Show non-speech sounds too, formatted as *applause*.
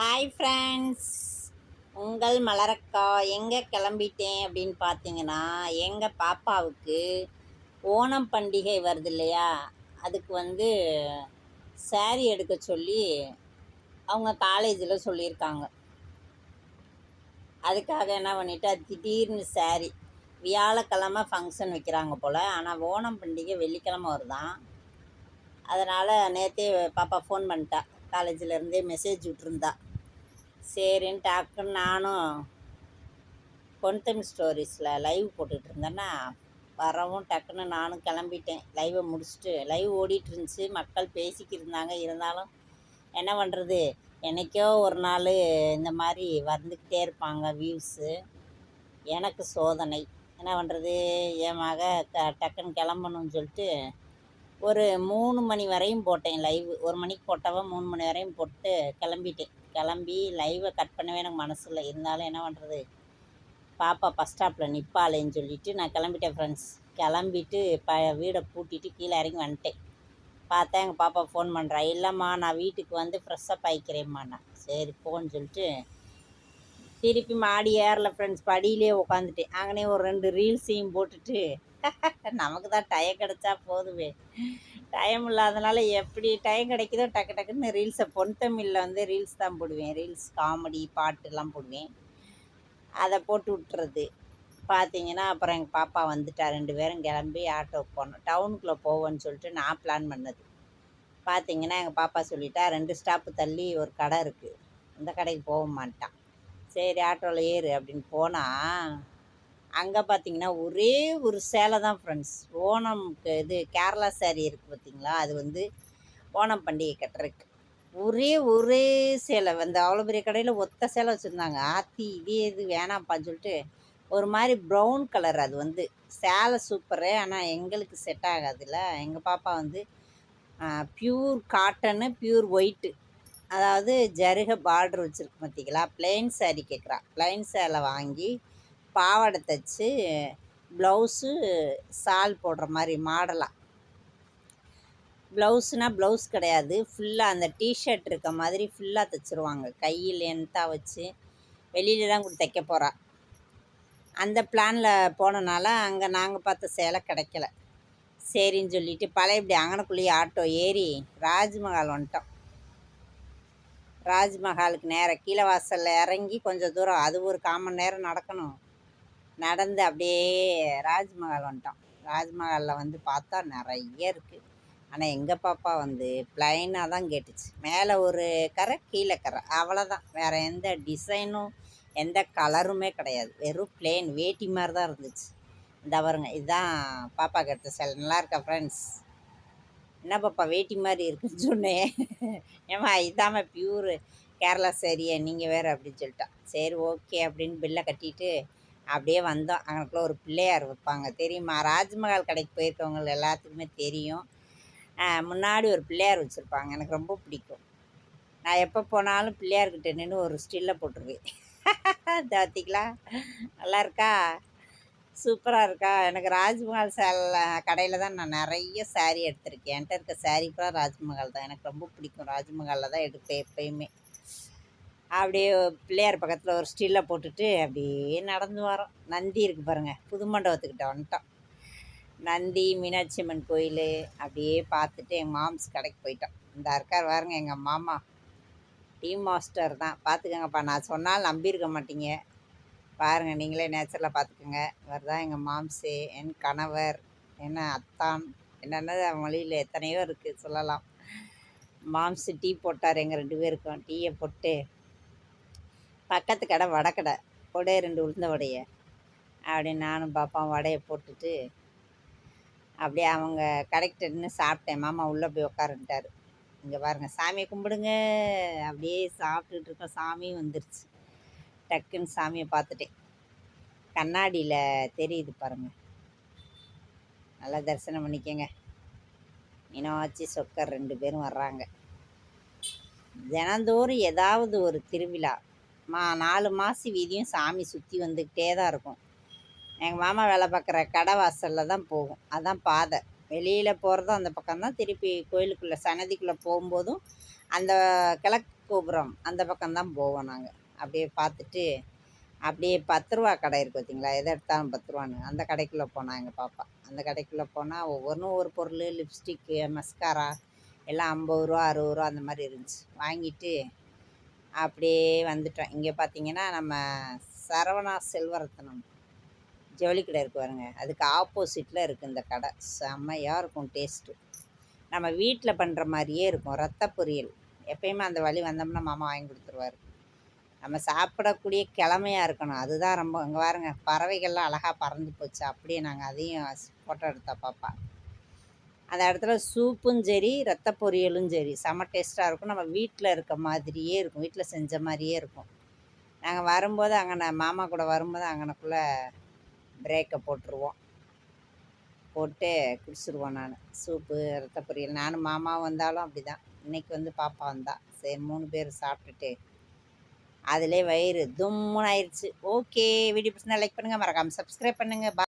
Hi friends உங்கள் மலரக்கா எங்கே கிளம்பிட்டேன் அப்படின்னு பார்த்தீங்கன்னா எங்கள் பாப்பாவுக்கு ஓணம் பண்டிகை வருது இல்லையா? அதுக்கு வந்து saree எடுக்க சொல்லி அவங்க காலேஜில் சொல்லியிருக்காங்க. அதுக்காக என்ன பண்ணிட்டா திடீர்னு saree. வியாழக்கிழமை ஃபங்க்ஷன் வைக்கிறாங்க போல். ஆனால் ஓணம் பண்டிகை வெள்ளிக்கிழமை வருதான் அதனால் நேற்றே பாப்பா ஃபோன் பண்ணிட்டா. காலேஜிலேருந்தே மெசேஜ் விட்ருந்தா சரின்னு டக்குன்னு நானும் பொன்தம் ஸ்டோரிஸில் லைவ் போட்டுட்டு இருந்தேன்னா வரவும் டக்குன்னு நானும் கிளம்பிட்டேன். லைவை முடிச்சுட்டு லைவ் ஓடிட்டு இருந்துச்சு மக்கள் பேசிக்கிருந்தாங்க இருந்தாங்க. இருந்தாலும் என்ன பண்ணுறது என்னைக்கோ ஒரு நாள் இந்த மாதிரி வந்துக்கிட்டே இருப்பாங்க வியூஸு எனக்கு சோதனை. என்ன பண்ணுறது என் மக க டக்குன்னு கிளம்பணும்னு சொல்லிட்டு ஒரு மூணு மணி வரையும் போட்டேன் லைவ் ஒரு மணிக்கு போட்டவ மூணு மணி வரையும் போட்டு கிளம்பிட்டேன். கிளம்பி லைவை கட் பண்ணவே எனக்கு மனசு இல்லை. இருந்தாலும் என்ன பண்ணுறது பாப்பா பஸ் ஸ்டாப்பில் நிற்பாளேன்னு சொல்லிட்டு நான் கிளம்பிட்டேன் ஃப்ரெண்ட்ஸ் கிளம்பிட்டு ப வீடை பூட்டிட்டு கீழே இறங்கி வந்துட்டேன். பார்த்தா எங்கள் பாப்பா ஃபோன் பண்ணுறா இல்லைம்மா நான் வீட்டுக்கு வந்து ஃப்ரெஷ்ஷப் ஆகிக்கிறேம்மா நான் சரி போன்னு சொல்லிட்டு திருப்பி மாடி ஏறல ஃப்ரெண்ட்ஸ் படியிலே உட்காந்துட்டேன் அங்கனே ஒரு ரெண்டு ரீல்ஸையும் போட்டுட்டு. *laughs* நமக்கு தான் டயம் கிடச்சா போதுமே. டைம் இல்லாதனால எப்படி டைம் கிடைக்குதோ டக்கு டக்குன்னு ரீல்ஸை பொன் தமிழில் வந்து ரீல்ஸ் தான் போடுவேன். ரீல்ஸ் காமெடி பாட்டுலாம் போடுவேன். அதை போட்டு விட்டுறது. பார்த்தீங்கன்னா அப்புறம் எங்கள் பாப்பா வந்துட்டா. ரெண்டு பேரும் கிளம்பி ஆட்டோவுக்கு போனோம். டவுனுக்குள்ளே போவோன்னு சொல்லிட்டு நான் பிளான் பண்ணது. பார்த்தீங்கன்னா எங்கள் பாப்பா சொல்லிட்டா ரெண்டு ஸ்டாப்பு தள்ளி ஒரு கடை இருக்குது அந்த கடைக்கு போக மாட்டான். சரி ஆட்டோவில் ஏறு அப்படின்னு போனால் அங்கே பார்த்தீங்கன்னா ஒரே ஒரு சேலை தான் ஃப்ரெண்ட்ஸ் ஓணம்க்கு இது கேரளா சேரீ இருக்குது பார்த்தீங்களா அது வந்து ஓணம் பண்டிகை கட்டுறதுக்கு. ஒரே ஒரே சேலை. வந்து அவ்வளோ பெரிய கடையில் ஒத்த சேலை வச்சுருந்தாங்க. ஆத்தி இதே இது வேணாம்ப்பான்னு சொல்லிட்டு ஒரு மாதிரி ப்ரௌன் கலர் அது வந்து. சேலை சூப்பரு ஆனால் எங்களுக்கு செட் ஆகாதுல்ல. எங்கள் பாப்பா வந்து ப்யூர் காட்டனு ப்யூர் ஒயிட்டு அதாவது ஜருக பார்டர் வச்சுருக்கு பார்த்தீங்களா பிளெயின் சேரீ கேட்குறா பிளெயின் சேலை வாங்கி பாவாடை தைச்சி ப்ளவுஸு சால் போடுற மாதிரி மாடலாக ப்ளவுஸ்னால் ப்ளவுஸ் கிடையாது. ஃபுல்லாக அந்த டிஷர்ட் இருக்க மாதிரி ஃபுல்லாக தைச்சிருவாங்க. கையில் லென்த்தாக வச்சு வெளியில தான் கூட தைக்க போகிறா அந்த பிளானில் போனனால அங்கே நாங்கள் பார்த்த சேலை கிடைக்கல. சரின்னு சொல்லிட்டு பழைய இப்படி அங்கனக்குள்ளேயே ஆட்டோ ஏறி ராஜ்மஹால் வந்துட்டோம். ராஜ்மஹாலுக்கு நேராக கீழே வாசலில் இறங்கி கொஞ்சம் தூரம் அது ஒரு கால் மணி நேரம் நடக்கணும். நடந்து அப்படியே ராஜ்மஹால் வந்துட்டோம். ராஜ்மஹாலில் வந்து பார்த்தா நிறைய இருக்குது ஆனால் எங்கள் பாப்பா வந்து ப்ளைனாக தான் கேட்டுச்சு. மேலே ஒரு கரை கீழே கரை. அவ்வளோதான் வேறு எந்த டிசைனும் எந்த கலருமே கிடையாது. வெறும் பிளெயின் வேட்டி மாதிரி தான் இருந்துச்சு. இந்த பாருங்க இதுதான் பாப்பாவுக்கு எடுத்த சில நல்லா இருக்கா ஃப்ரெண்ட்ஸ் என்ன பாப்பா வேட்டி மாதிரி இருக்குன்னு சொன்னேன் ஏம்மா இதாம்மா பியூரு கேரளா சரியா நீங்கள் வேறு அப்படின்னு சொல்லிட்டான் சரி ஓகே அப்படின்னு பில்லை கட்டிட்டு அப்படியே வந்தோம். அங்கனக்குள்ள ஒரு பிள்ளையார் வைப்பாங்க. தெரியுமா? ராஜ்மஹால் கடைக்கு போயிருக்கவங்க எல்லாத்துக்குமே தெரியும். முன்னாடி ஒரு பிள்ளையார் வச்சுருப்பாங்க. எனக்கு ரொம்ப பிடிக்கும். நான் எப்போ போனாலும் பிள்ளையார்கிட்ட நின்று ஒரு ஸ்டில்லை போட்டுருவேன் தாத்திக்கலாம் *laughs* நல்லா இருக்கா? சூப்பராக இருக்கா? எனக்கு ராஜ்மஹால் சேல கடையில் தான் நான் நிறைய சேரீ எடுத்திருக்கேன். என்கிட்ட இருக்க saree கூட ராஜ்மஹால் தான். எனக்கு ரொம்ப பிடிக்கும். ராஜ்மஹாலில் தான் எடுப்பேன் எப்பயுமே. அப்படியே பிள்ளையார் பக்கத்தில் ஒரு ஸ்டில்லை போட்டுட்டு அப்படியே நடந்து வரோம். நந்தி இருக்குது பாருங்கள் புது மண்டபத்துக்கிட்ட வந்துட்டோம். நந்தி மீனாட்சி அம்மன் கோயில் அப்படியே பார்த்துட்டு எங்கள் மாம்ஸ் கடைக்கு போயிட்டோம். இந்த இருக்கார் பாருங்க எங்கள் மாமா டீ மாஸ்டர் தான். பார்த்துக்கங்கப்பா. நான் சொன்னால் நம்பியிருக்க மாட்டீங்க. பாருங்கள் நீங்களே நேச்சரில் பார்த்துக்கோங்க இவர் தான் எங்கள் மாம்ஸு என் கணவர் என்ன அத்தான் என்னென்ன மொழியில் எத்தனையோ இருக்குது சொல்லலாம். மாம்சு டீ போட்டார் எங்கள் ரெண்டு பேருக்கும். டீயை போட்டு பக்கத்து கடை வடக்கடை கொடை. ரெண்டு உளுந்த வடையை. அப்படி நானும் பாப்பாவும் வடையை போட்டுட்டு அப்படியே அவங்க கடைக்கிட்ட நின்று சாப்பிட்டேன். மாமா உள்ளே போய் உட்காருன்ட்டாரு இங்கே பாருங்கள் சாமியை கும்பிடுங்க. அப்படியே சாப்பிட்டுட்டு இருக்கோம். சாமியும் வந்துருச்சு. டக்குன்னு சாமியை பார்த்துட்டேன். கண்ணாடியில் தெரியுது பாருங்கள் நல்லா தரிசனம் பண்ணிக்கங்க. மீனாட்சி சொக்கர் ரெண்டு பேரும் வர்றாங்க. தினந்தோறும் ஏதாவது ஒரு திருவிழா. மா நாலு மாசி வீதியும் சாமி சுற்றி வந்துக்கிட்டே தான் இருக்கும். எங்கள் மாமா வேலை பார்க்குற கடை வாசலில் தான் போகும். அதான் பாதை. வெளியில் போகிறதும் அந்த பக்கம் தான். திருப்பி கோயிலுக்குள்ளே சன்னதிக்குள்ளே போகும்போதும் அந்த கிழக்கு கோபுரம் அந்த பக்கம்தான் போவோம் நாங்கள் அப்படியே பார்த்துட்டு அப்படியே பத்து ரூபா கடை இருக்குது பார்த்தீங்களா? எதை எடுத்தாலும் பத்து ரூபான்னு. அந்த கடைக்குள்ளே போனால் எங்கள் பாப்பா. அந்த கடைக்குள்ளே போனால் ஒவ்வொன்றும் ஒவ்வொரு பொருள் லிப்ஸ்டிக்கு மஸ்காரா எல்லாம் ஐம்பது ரூபா அறுபது ரூபா அந்த மாதிரி இருந்துச்சு. வாங்கிட்டு அப்படியே வந்துட்டோம். இங்கே பார்த்தீங்கன்னா நம்ம சரவணா செல்வரத்னம் ஜவுளி கடை இருக்கு பாருங்க. அதுக்கு ஆப்போசிட்டில் இருக்குது இந்த கடை. செம்மையாக இருக்கும் டேஸ்ட்டு நம்ம வீட்டில் பண்ணுற மாதிரியே இருக்கும். ரத்த பொரியல். எப்பயுமே அந்த வழி வந்தோம்னா மாமா வாங்கி கொடுத்துருவாரு. நம்ம சாப்பிடக்கூடிய கிழமையாக இருக்கணும். அதுதான் ரொம்ப இங்கே பாருங்க பறவைகள்லாம் அழகாக பறந்து போச்சு. அப்படியே நாங்கள் அதையும் ஃபோட்டோ எடுத்தா பாப்பா. அந்த இடத்துல சூப்பும் சரி ரத்த பொரியலும் சரி. செம டேஸ்ட்டாக இருக்கும். நம்ம வீட்டில் இருக்க மாதிரியே இருக்கும். வீட்டில் செஞ்ச மாதிரியே இருக்கும். நாங்கள் வரும்போது அங்கே மாமா கூட வரும்போது அங்கனக்குள்ளே பிரேக்கை போட்டுருவோம். போட்டு குடிச்சிருவோம் நான். சூப்பு ரத்த பொரியல். நானும் மாமாவும் வந்தாலும் அப்படி தான் இன்றைக்கி வந்து பாப்பா வந்தா. சரி மூணு பேர் சாப்பிட்டுட்டு அதிலே வயிறு தும்முன்னு ஆயிடுச்சு ஓகே. வீடியோ பிடிச்சிருந்தா லைக் பண்ணுங்கள் மறக்காமல் சப்ஸ்கிரைப் பண்ணுங்கள்